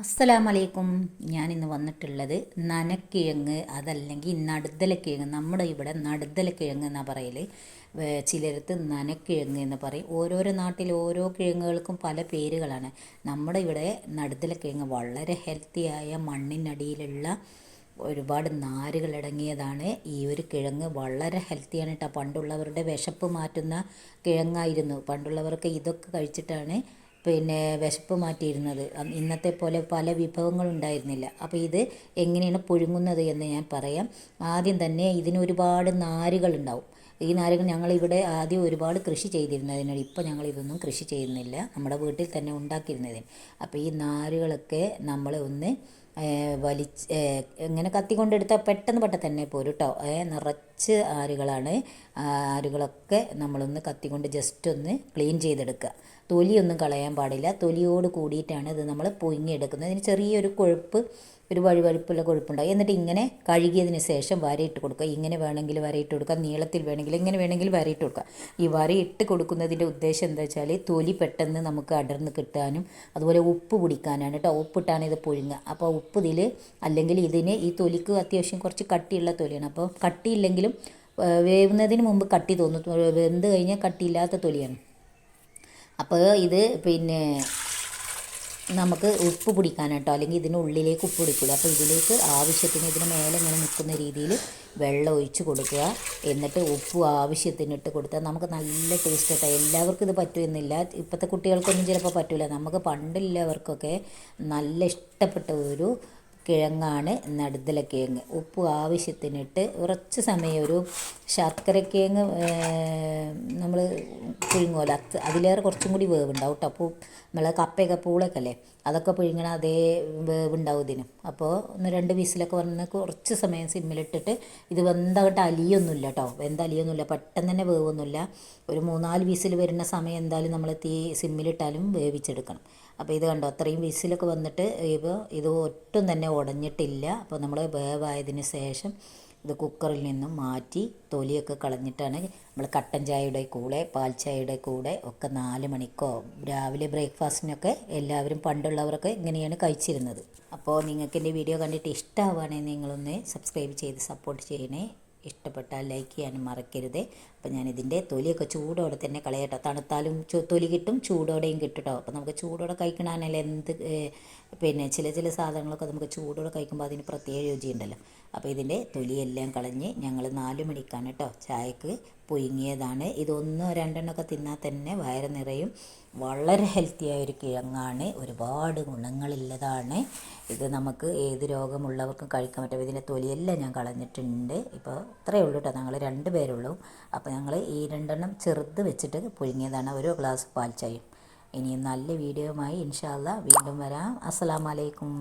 അസ്സലാമലൈക്കും. ഇന്ന് വന്നിട്ടുള്ളത് നനക്കിഴങ്ങ് അതല്ലെങ്കിൽ നടുതലക്കിഴങ്ങ് നമ്മുടെ ഇവിടെ നടുതലക്കിഴങ്ങ് എന്നാണ് പറയൽ ചിലരത്ത് നനക്കിഴങ്ങ് എന്ന് പറയും. ഓരോരോ നാട്ടിൽ ഓരോ കിഴങ്ങുകൾക്കും പല പേരുകളാണ്. നമ്മുടെ ഇവിടെ നടുതലക്കിഴങ്ങ് വളരെ ഹെൽത്തിയായ മണ്ണിനടിയിലുള്ള ഒരുപാട് നാരുകൾ അടങ്ങിയതാണ് ഈ ഒരു കിഴങ്ങ്. വളരെ ഹെൽത്തിയാണ് കേട്ടോ പണ്ടുള്ളവരുടെ വിശപ്പ് മാറ്റുന്ന കിഴങ്ങായിരുന്നു. പണ്ടുള്ളവർക്ക് ഇതൊക്കെ കഴിച്ചിട്ടാണ് പിന്നെ വിശപ്പ് മാറ്റിയിരുന്നത്. ഇന്നത്തെ പോലെ പല വിഭവങ്ങളും ഉണ്ടായിരുന്നില്ല. അപ്പോൾ ഇത് എങ്ങനെയാണ് പുഴുങ്ങുന്നത് എന്ന് ഞാൻ പറയാം. ആദ്യം തന്നെ ഇതിന് ഒരുപാട് നാരുകളുണ്ടാവും ഈ നാരുകൾ ഞങ്ങളിവിടെ ആദ്യം ഒരുപാട് കൃഷി ചെയ്തിരുന്നതിനാൽ ഇപ്പോൾ ഞങ്ങൾ ഇതൊന്നും കൃഷി ചെയ്യുന്നില്ല. നമ്മുടെ വീട്ടിൽ തന്നെ ഉണ്ടാക്കിയിരുന്നതിന്. അപ്പോൾ ഈ നാരുകളൊക്കെ നമ്മൾ ഒന്ന് വലിച്ച് ഇങ്ങനെ കത്തി കൊണ്ടെടുത്താൽ പെട്ടെന്ന് പെട്ടെന്ന് തന്നെ പോരും കേട്ടോ നിറച്ച് ആരുകളാണ്. ആരുകളൊക്കെ നമ്മളൊന്ന് കത്തി കൊണ്ട് ജസ്റ്റ് ഒന്ന് ക്ലീൻ ചെയ്തെടുക്കുക. തൊലിയൊന്നും കളയാൻ പാടില്ല. തൊലിയോട് കൂടിയിട്ടാണ് ഇത് നമ്മൾ പൊങ്ങിയെടുക്കുന്നത് ഇതിന് ചെറിയൊരു കൊഴുപ്പ് ഒരു വഴുവഴുപ്പുള്ള കൊഴുപ്പുണ്ടാകും എന്നിട്ട് ഇങ്ങനെ കഴുകിയതിന് ശേഷം വരയിട്ട് കൊടുക്കുക. ഇങ്ങനെ വേണമെങ്കിൽ വരയിട്ട് കൊടുക്കുക നീളത്തിൽ വേണമെങ്കിൽ ഇങ്ങനെ വേണമെങ്കിൽ വരയിട്ട് കൊടുക്കുക ഈ വരയിട്ട് കൊടുക്കുന്നതിന്റെ ഉദ്ദേശം എന്താ വെച്ചാൽ തൊലി പെട്ടെന്ന് നമുക്ക് അടർന്ന് കിട്ടാനും അതുപോലെ ഉപ്പ് പിടിക്കാനാണ് കേട്ടോ. ഉപ്പിട്ടാണ് ഇത് പുഴുങ്ങുക. അപ്പോൾ ഉപ്പ് ഇതിൽ അല്ലെങ്കിൽ ഇതിന് ഈ തൊലിക്ക് അത്യാവശ്യം കുറച്ച് കട്ടിയുള്ള തൊലിയാണ്. അപ്പോൾ കട്ടിയില്ലെങ്കിലും വേവുന്നതിന് മുമ്പ് കട്ടി തോന്നും. വെന്ത് കഴിഞ്ഞാൽ കട്ടിയില്ലാത്ത തൊലിയാണ്. അപ്പോൾ ഇത് പിന്നെ നമുക്ക് ഉപ്പ് പിടിക്കാൻ കേട്ടോ അല്ലെങ്കിൽ ഇതിന്റെ ഉള്ളിലേക്ക് ഉപ്പ് പിടിക്കില്ല അപ്പോൾ ഇതിലേക്ക് ആവശ്യത്തിന് ഇതിന് മേലെ ഇങ്ങനെ നിൽക്കുന്ന രീതിയിൽ വെള്ളം ഒഴിച്ച് കൊടുക്കുക. എന്നിട്ട് ഉപ്പ് ആവശ്യത്തിന് ഇട്ട് കൊടുത്താൽ നമുക്ക് നല്ല ടേസ്റ്റ് കേട്ടോ എല്ലാവർക്കും ഇത് പറ്റുമെന്നില്ല ഇപ്പോഴത്തെ കുട്ടികൾക്കൊന്നും ചിലപ്പോൾ പറ്റില്ല നമുക്ക് പണ്ടുള്ളവർക്കൊക്കെ നല്ല ഇഷ്ടപ്പെട്ട ഒരു കിഴങ്ങാണ് നടുതല കിഴങ്ങ്. ഉപ്പ് ആവശ്യത്തിനിട്ട് കുറച്ച് സമയം ഒരു ശർക്കര കിഴങ്ങ് നമ്മൾ പുഴുങ്ങുമല്ലോ അത് അതിലേറെ കുറച്ചും കൂടി വേവുണ്ടാവും കേട്ടോ അപ്പോൾ നമ്മളെ കപ്പയൊക്കെ പൂളൊക്കെ അല്ലേ അതൊക്കെ പുഴുങ്ങണ അതേ വേവുണ്ടാവും ഇതിന്. അപ്പോൾ ഒന്ന് രണ്ട് വിസിലൊക്കെ വന്ന് കുറച്ച് സമയം സിമ്മിലിട്ടിട്ട് ഇത് വെന്തകട്ട് അലിയൊന്നുമില്ല കേട്ടോ വെന്ത അലിയൊന്നുമില്ല പെട്ടെന്ന് തന്നെ വേവൊന്നുമില്ല. ഒരു മൂന്നാൽ വിസിൽ വരുന്ന സമയം എന്തായാലും നമ്മൾ തീ സിമ്മിലിട്ടാലും വേവിച്ചെടുക്കണം. അപ്പോൾ ഇത് കണ്ടോ? അത്രയും വിസിലൊക്കെ വന്നിട്ട് ഇപ്പോൾ ഇത് ഒട്ടും തന്നെ ഉടഞ്ഞിട്ടില്ല. അപ്പോൾ നമ്മൾ വേവായതിന് ശേഷം ഇത് കുക്കറിൽ നിന്നും മാറ്റി തൊലിയൊക്കെ കളഞ്ഞിട്ടാണ് നമ്മൾ കട്ടൻ ചായയുടെ കൂടെ പാൽ ചായയുടെ കൂടെ ഒക്കെ നാല് മണിക്കോ രാവിലെ ബ്രേക്ക്ഫാസ്റ്റിനൊക്കെ എല്ലാവരും പണ്ടുള്ളവരൊക്കെ ഇങ്ങനെയാണ് കഴിച്ചിരുന്നത്. അപ്പോൾ നിങ്ങൾക്ക് എന്റെ വീഡിയോ കണ്ടിട്ട് ഇഷ്ടമാവുകയാണെങ്കിൽ നിങ്ങളൊന്ന് സബ്സ്ക്രൈബ് ചെയ്ത് സപ്പോർട്ട് ചെയ്യണേ. ഇഷ്ടപ്പെട്ടാൽ ലൈക്ക് ചെയ്യാനും മറക്കരുത്. അപ്പോൾ ഞാനിതിന്റെ തൊലിയൊക്കെ ചൂടോടെ തന്നെ കളയട്ടോ. തണുത്താലും തൊലി കിട്ടും ചൂടോടെയും കിട്ടും അപ്പം അപ്പോൾ നമുക്ക് ചൂടോടെ കഴിക്കണമെന്നല്ല എന്ത് പിന്നെ ചില ചില സാധനങ്ങളൊക്കെ നമുക്ക് ചൂടോടെ കഴിക്കുമ്പോൾ അതിന് പ്രത്യേക രുചിയുണ്ടല്ലോ അപ്പോൾ ഇതിന്റെ തൊലിയെല്ലാം കളഞ്ഞ് ഞങ്ങൾ നാല് മണിക്കാണ് കേട്ടോ ചായക്ക് പുഴുങ്ങിയതാണ്. ഇതൊന്നോ രണ്ടെണ്ണമൊക്കെ തിന്നാൽ തന്നെ വയറ് നിറയും. വളരെ ഹെൽത്തിയായ ഒരു കിഴങ്ങാണ്. ഒരുപാട് ഗുണങ്ങളുള്ളതാണ്. ഇത് നമുക്ക് ഏത് രോഗമുള്ളവർക്കും കഴിക്കാൻ പറ്റും. ഇതിന്റെ തൊലിയെല്ലാം ഞാൻ കളഞ്ഞിട്ടുണ്ട്. ഇപ്പോൾ ഇത്രയേ ഉള്ളൂ കേട്ടോ ഞങ്ങൾ രണ്ട് പേരുള്ളൂ അപ്പോൾ ഞങ്ങൾ ഈ രണ്ടെണ്ണം ചെറുത് വെച്ചിട്ട് പുഴുങ്ങിയതാണ് ഒരു ഗ്ലാസ് പാൽ ചായയും. ഇനിയും നല്ല വീഡിയോയുമായി ഇൻഷാല്ല വീണ്ടും വരാം. അസ്സലാമലൈക്കും